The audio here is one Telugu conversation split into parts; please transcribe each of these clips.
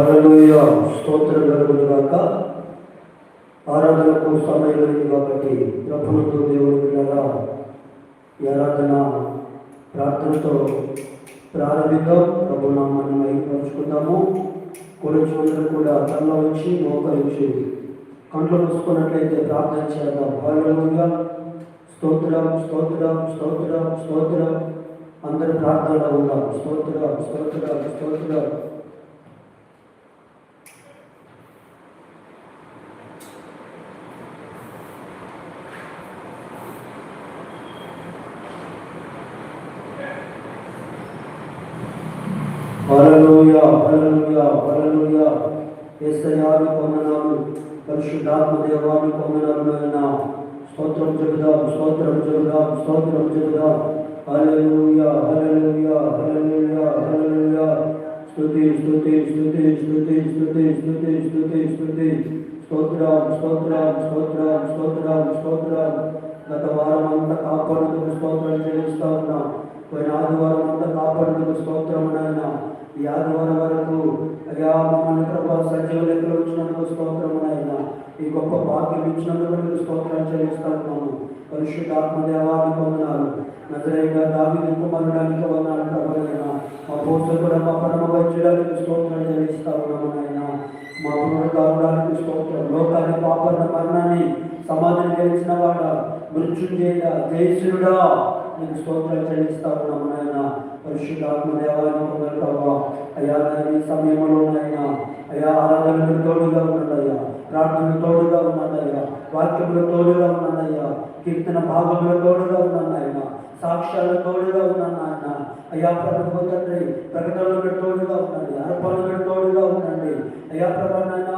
అరలోయ స్తోత్రం ఆరాధనకు సమయం కాబట్టి ప్రభుత్వ దేవుడు బిడ్డగా ఈ ఆరాధన ప్రార్థనతో ప్రారంభిద్దాం. ప్రభు నామాన్ని మైపరుచుకుందాము కొడుచుకుందరూ కూడా తనలో వచ్చి మోకరించి కంట్లో మూసుకున్నట్లయితే ప్రార్థన చేద్దాం. భాగంగా స్తోత్రం స్తోత్రం స్తోత్రం స్తోత్రం. అందరి ప్రార్థనలో ఉందాం. స్తోత్రం స్తోత్రం స్తోత్రం. హల్లెలూయా హల్లెలూయా హల్లెలూయా యేసయ్యాను పొందనాలు పరిశుద్ధాత్మ దేవాన్ని పొందనాలు నాయన స్తోత్రం చెబుదాం స్తోత్రం చెబుదాం స్తోత్రం చెబుదాం హల్లెలూయా హల్లెలూయా హల్లెలూయా హల్లెలూయా స్తుతి స్తుతి స్తుతి స్తుతి స్తుతి స్తుతి స్తుతి స్తుతి స్తోత్రం స్తోత్రం స్తోత్రం స్తోత్రం స్తోత్రం గత వారం అంతా కాపాడుతున్న స్తోత్రం చెల్లిస్తా ఉన్నాం పోయిన ఆదివారం అంతా కాపాడుతున్న స్తోత్రం నాయన ఈ ఆదివారం వరకు అయ్యా మమ్మల్ని ప్రభా సజీవ లెక్కలు వచ్చినందుకు స్తోత్రం నాయన. ఈ గొప్ప భాగ్యం ఇచ్చినందుకు నీకు స్తోత్రాలు చెల్లిస్తాను పరిశుద్ధ ఆత్మదేవాన్ని నజరైగా నజరైన దావిని కుమారుడానికి వందనాలు ప్రభుత్వ మా పోషకుడు మా పరమ వైద్యుడానికి స్తోత్రాలు చెల్లిస్తా ఉన్నాము నాయన. మా పునరుద్ధారానికి స్తోత్రం. లోకాన్ని పాపన్న మరణాన్ని సమాధానం చేసిన వాడ మృత్యుంజయ జయశుడా నీకు స్తోత్రాలు చెల్లిస్తా ఉన్నాము నాయన. పరిశుద్ధాత్మ దేవాన్ని పొందటవా అయ్యా నాయన ఈ సమయంలో నాయన అయ్యా ఆరాధనకు తోడుగా ఉన్నదయ్యా. ప్రార్థన తోడుగా ఉన్నదయ్యా. వాక్యంలో తోడుగా ఉన్నదయ్యా. కీర్తన భాగంలో తోడుగా ఉన్నాయన సాక్ష్యాలు తోడుగా ఉన్నాయన అయ్యా ప్రభు తండ్రి ప్రకటనలో తోడుగా ఉండండి అర్పణలో తోడుగా ఉండండి అయ్యా ప్రభు నాయన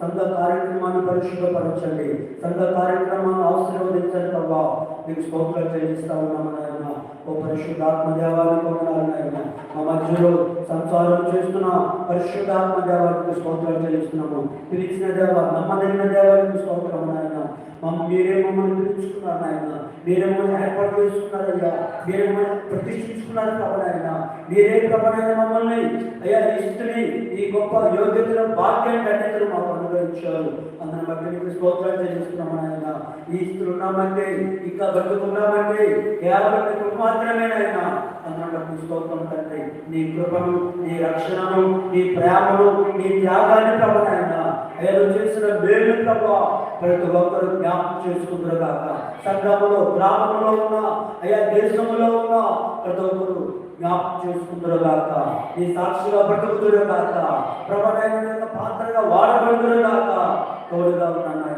సంఘ కార్యక్రమాన్ని పరిశుభ్రపరచండి సంఘ కార్యక్రమాన్ని ఆశీర్వదించండి ప్రభావ మీకు స్తోత్రాలు చెల్లిస్తా ఉన్నాము నాయన. ఓ పరిశుద్ధాత్మ దేవాన్ని పొందాలి నాయన. మా మధ్యలో సంసారం చేస్తున్న పరిశుద్ధాత్మ దేవాలకు స్తోత్రాలు చెల్లిస్తున్నాము. పిలిచిన దేవ నమ్మదగిన దేవాలకు స్తోత్రం నాయన. మమ్మ మీరే మమ్మల్ని పిలుచుకున్నారు నాయన. మీరే మమ్మల్ని ఏర్పాటు చేసుకున్నారు అయ్యా. మీరే మమ్మల్ని ప్రతిష్ఠించుకున్నారు ప్రభాయన మీరే ప్రభాయన మమ్మల్ని. అయ్యా ఈ స్థితిని ఈ గొప్ప యోగ్యతను భాగ్యాన్ని అన్నింటిలో మాకు అనుగ్రహించారు. అందరం బట్టి మీకు స్తోత్రాలు చెల్లిస్తున్నాము నాయన. ఈ స్థితిలో ఉన్నామంటే ఇంకా బతుకున్నామంటే కేవలం మీ మాత్రమే నాయన. అందరం బట్టి స్తోత్రం తండ్రి. నీ కృపను నీ రక్షణను నీ ప్రేమను నీ త్యాగాన్ని ప్రభాయన అయ్యా చేసిన మేలు ప్రభా ప్రతి ఒక్కరు జ్ఞాపకం చేసుకుంటారు కాక సంఘములో గ్రామంలో ఉన్న అయ్యా దేశంలో ఉన్న ప్రతి ఒక్కరు జ్ఞాపకం చేసుకుంటారు కాక ఈ సాక్షిగా బ్రతుకుతురు కాక ప్రభావం పాత్రగా వాడబడుతురు కాక తోడుగా ఉన్నాను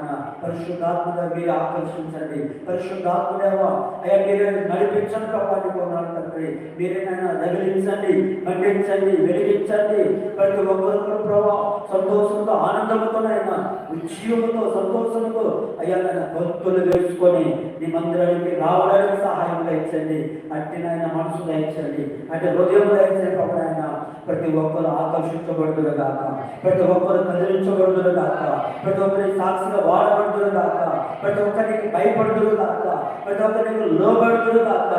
ఆయన మీరు ఆకర్షించండి. పరిశుద్ధాత్మదేవ అయ్యా మీరు నడిపించండి ప్రభావి కొన్నాను తండ్రి. మీరేనైనా నగిలించండి ఖండించండి వెలిగించండి. ప్రతి ఒక్కరు ప్రభావ సంతోషంతో ఆనందంతోనైనా ఉద్యోగంతో సంతోషంతో అయ్యా భక్తులు వేసుకొని మీ మందిరానికి రావడానికి సహాయం దయచండి అట్టి నాయన మనసు దయచండి అంటే హృదయం దయచండి ప్రభు నాయన. ప్రతి ఒక్కరు ఆకర్షించబడుతురు కాక ప్రతి ఒక్కరు కదిలించబడుతురు కాక ప్రతి ఒక్కరి సాక్షిగా వాడబడుతురు కాక ప్రతి ఒక్కరికి భయపడుతురు కాక ప్రతి ఒక్కరికి లోబడుతురు కాక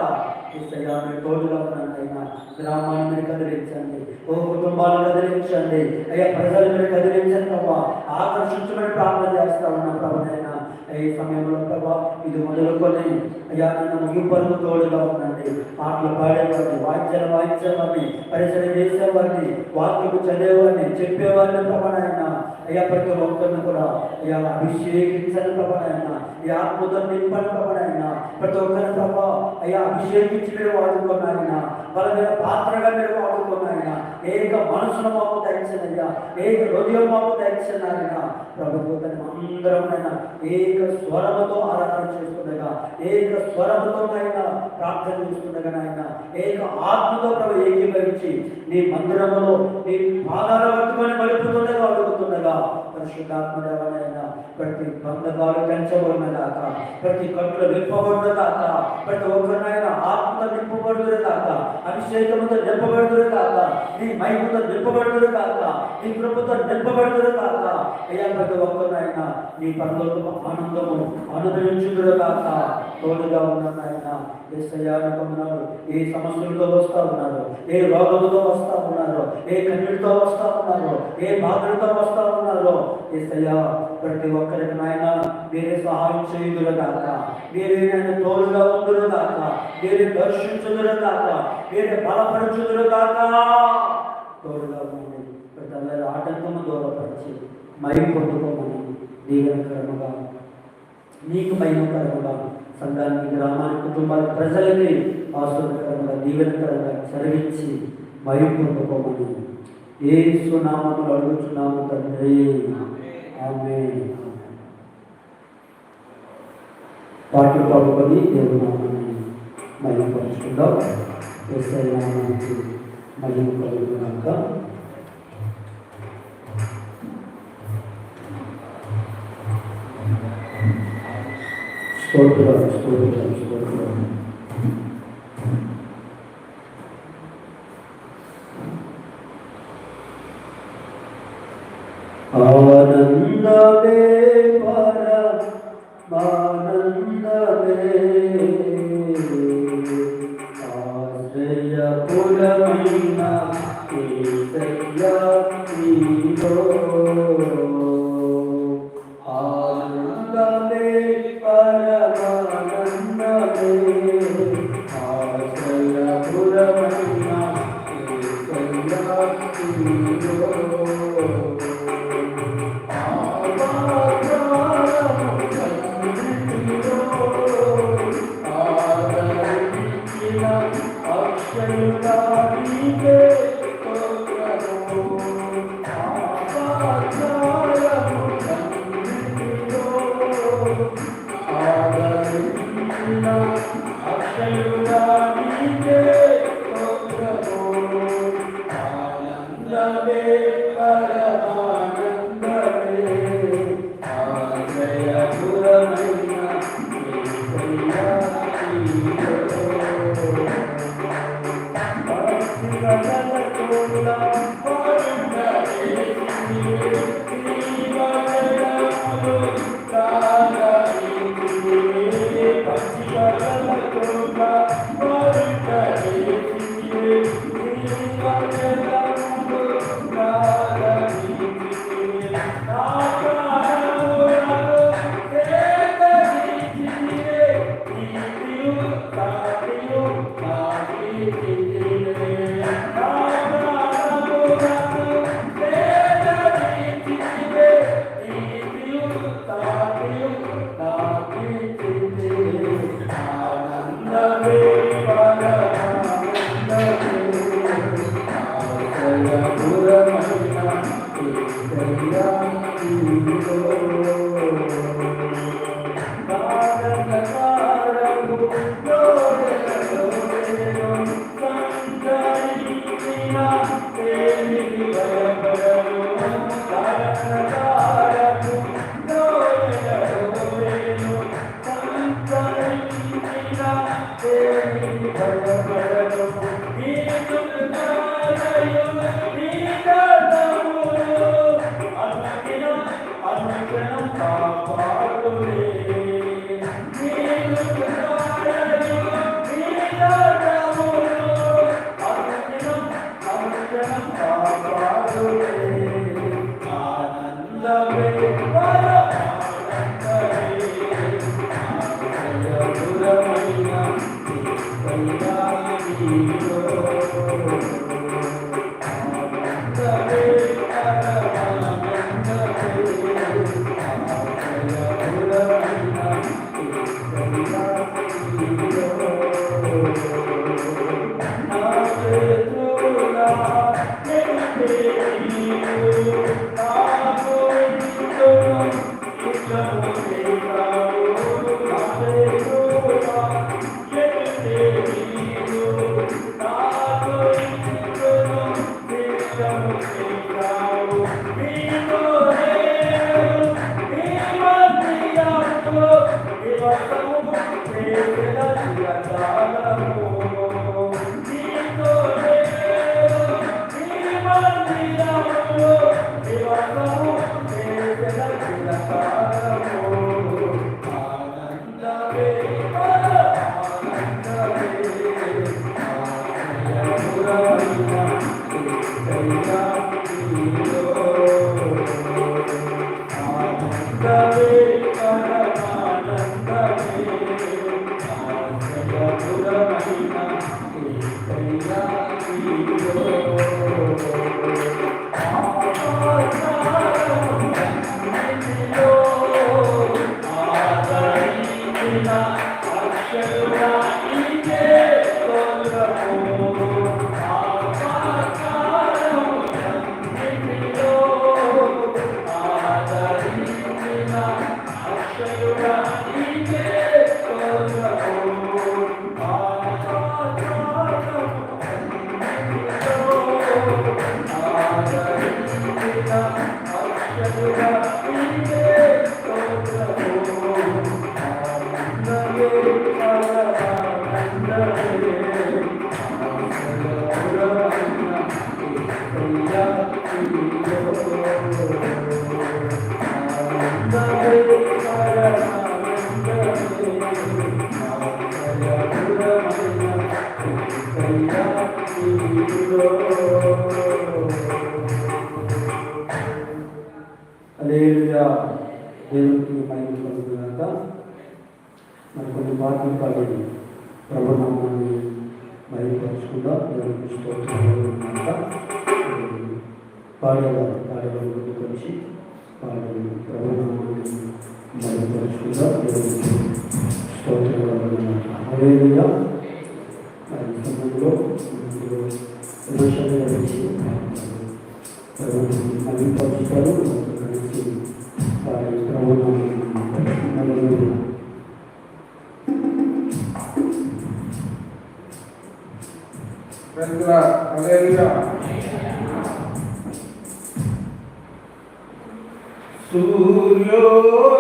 ఈసయ్యా మీరు తోడుగా ఉన్నానైనా గ్రామాన్ని మీరు కదిలించండి. ఓ కుటుంబాలను కదిలించండి. అయ్యా ప్రజలు మీరు కదిలించండి ప్రభా. ఆకర్షించమని ప్రార్థన చేస్తా ఉన్నాం ప్రభునైనా. ఈ సమయంలో ప్రభా ఇది మొదలుకొని అయ్యా నేను ముగింపరకు తోడుగా ఉండండి. పాటలు పాడేవాడిని వాద్యాలు వాయించేవాడిని పరిచయం చేసేవాడిని వాక్యకు చదివేవాడిని చెప్పేవాడిని ప్రభానైనా అయ్యా ప్రతి ఒక్కరిని కూడా అయ్యా అభిషేకించని ప్రభానైనా ఈ ఆత్మతో నింపని ప్రభానైనా ప్రతి ఒక్కరిని ప్రభా అయ్యా అభిషేకించి మీరు వాడుకున్నాయన వాళ్ళ మీద పాత్రగా మీరు వాడుకున్నాయన ఏక మనసును మాకు దయచనయ్యా ఏక హృదయం మాకు దయచనాయన ప్రభుత్వం అందరం ఏక స్వరముతో ఆరాధన చేస్తుండగా ఏక స్వరముతో అయినా ప్రార్థన చేస్తుండగా ఆయన ఏక ఆత్మతో ప్రభు ఏకీభవించి నీ మందిరములో నీ పాదాల పట్టుకొని మలుపుతుండగా అడుగుతుండగా সেটা আপনারা মানে ప్రతి బంధకాలు పెంచబడిన కాక ప్రతి కట్లు విప్పబడిన కాక ప్రతి ఒక్కరినైనా ఆత్మతో నింపబడుతురు కాక అభిషేకముతో నింపబడుతురు కాక నీ మైపుతో నింపబడుతురు కాక నీ కృపతో నింపబడుతురు కాక అయ్యా ప్రతి ఒక్కరినైనా నీ పనులకు ఆనందము అనుభవించుదురు కాక తోడుగా ఉన్నాయన ఏసయానుకున్నారు ఏ సమస్యలతో వస్తా ఉన్నారు ఏ రోగముతో వస్తా ఉన్నారు ఏ కన్నీటితో వస్తా ఉన్నారు ఏ బాధలతో వస్తా ఉన్నారు ఏ ఏసయ్యా ప్రతి ఒక్క ఒక్కరికి నాయన మీరే సహాయం చేయుదురు కాక మీరే నేను తోడుగా ఉందురు కాక మీరే దర్శించుదురు కాక మీరే బలపరచుదురు కాక తోడుగా ఉండి ప్రతి ఆటంకము దూరపరిచి మరి పొందుకోమని దీవెనకరముగా నీకు మహిమకరముగా సంఘానికి గ్రామానికి కుటుంబాల ప్రజలకి ఆశ్రమకరంగా దీవెనకరంగా చదివించి మహిమ పొందుకోమని ఏ సునామములు అడుగుతున్నాము తండ్రి. ఆమె పాటలు పాడుకొని దేవుడు నామాన్ని మహిమ పరుచుకుందాం ఏసై నామానికి మహిమ కలుగునాక స్తోత్రం స్తోత్రం స్తోత్రం Yeah. do. Thank you. కాబట్టి పాటలు ప్రభునామాన్ని మహిమపరచుకుందా దేవునికి స్తోత్రాలు పాడేవారు పాడేవారు గుర్తుకొచ్చి పాడి ప్రభునామాన్ని మహిమపరచుకుందా దేవునికి స్తోత్రాలు అలేలుయా మరి సమయంలో విమర్శలు సూర్యోదయం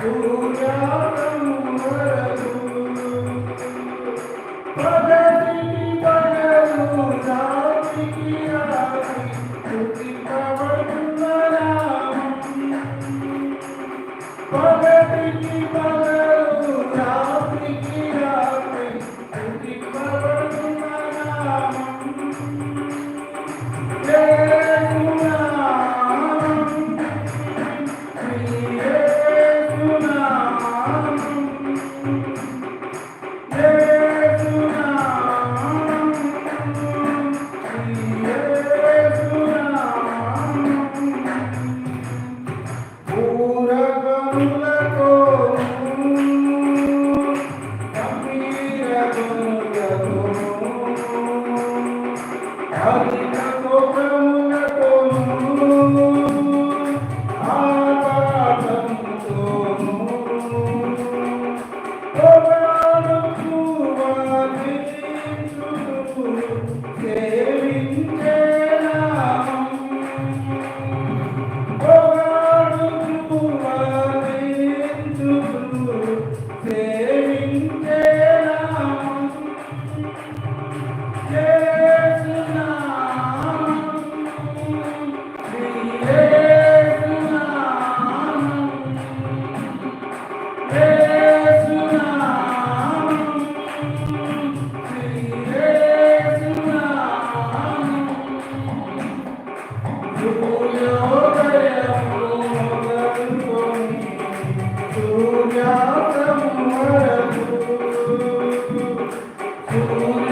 Guru హల్లెలూయా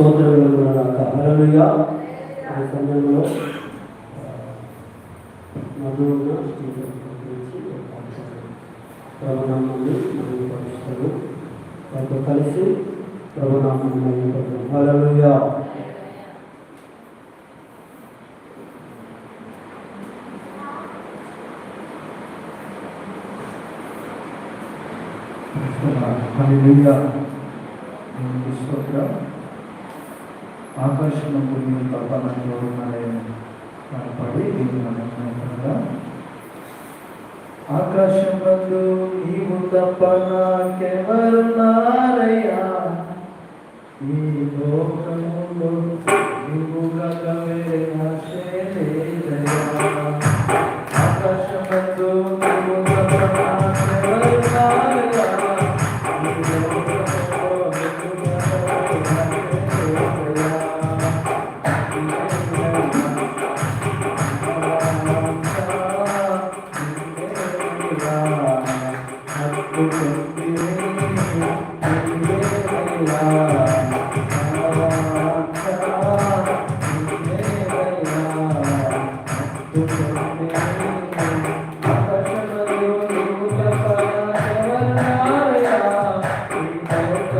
స్తోత్రం కలుగునగాక. ఆ సమయంలో మధువున ప్రభునామాన్ని వారితో కలిసి ప్రభునామాన్ని మనం పరుస్తాం హల్లెలూయా దేవునికి స్తోత్రం ఆకాశంలో ఆకాశం తప్ప నాకు ఎవరున్నారని పడి దేవుని నమ్మకంగా నీవు తప్ప నాకెవరున్నారయ్యా ఈ లోకంలో నీవు కదా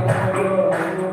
Baju.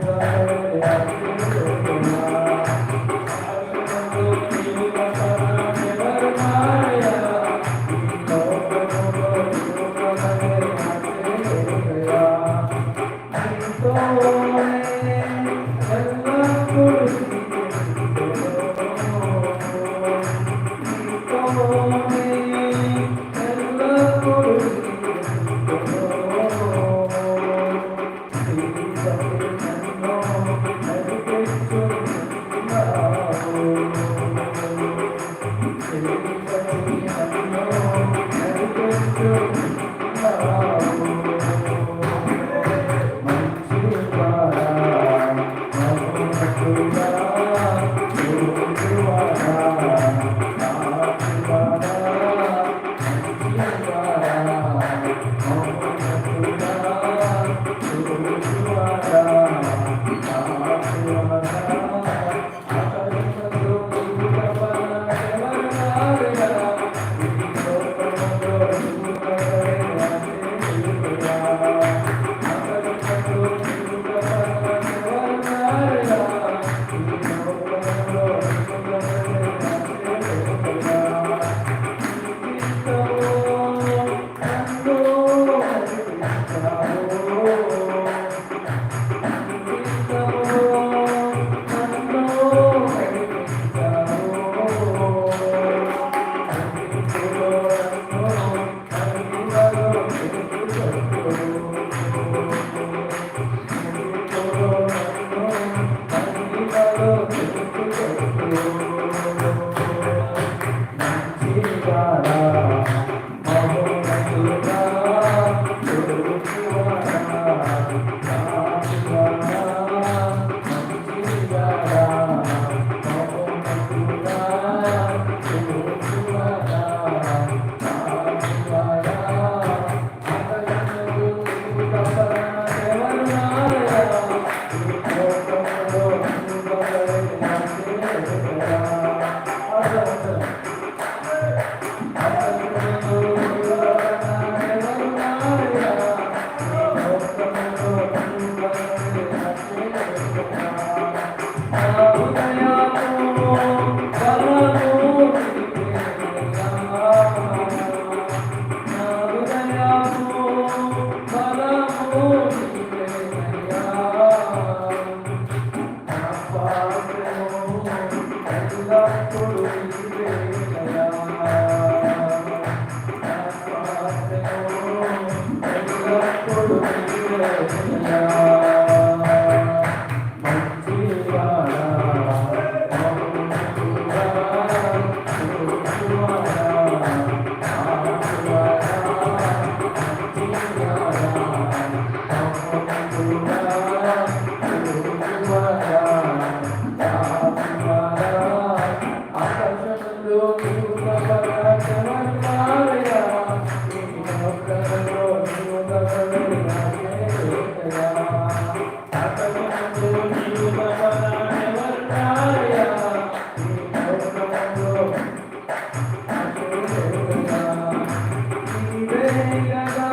Hare you.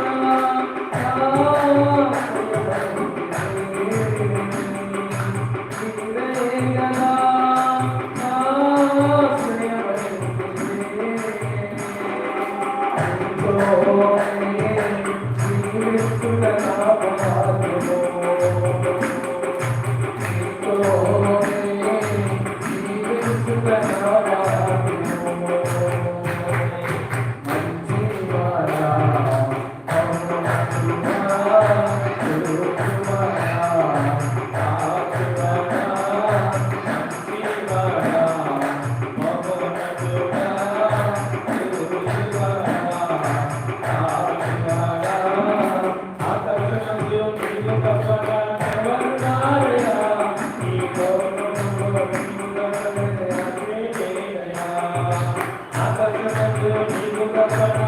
Thank you.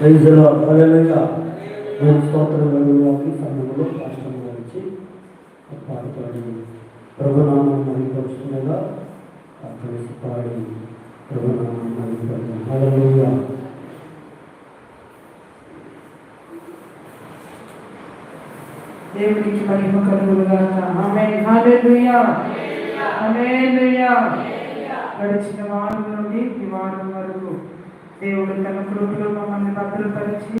Praise lord. Hallelujah. స్తోత్రం వెళ్ళడానికి సమయంలో గురించి పాడుతాడు ప్రభునామం మరిపరుస్తుండగా పాడి ప్రభునామం మరిపడతాం దేవునికి మహిమ కలుగునుగాక. ఆమేన్. హల్లెలూయా. గడిచిన వారం నుండి ఈ వారం వరకు దేవుడు తన కృపలో మమ్మల్ని భద్రపరిచి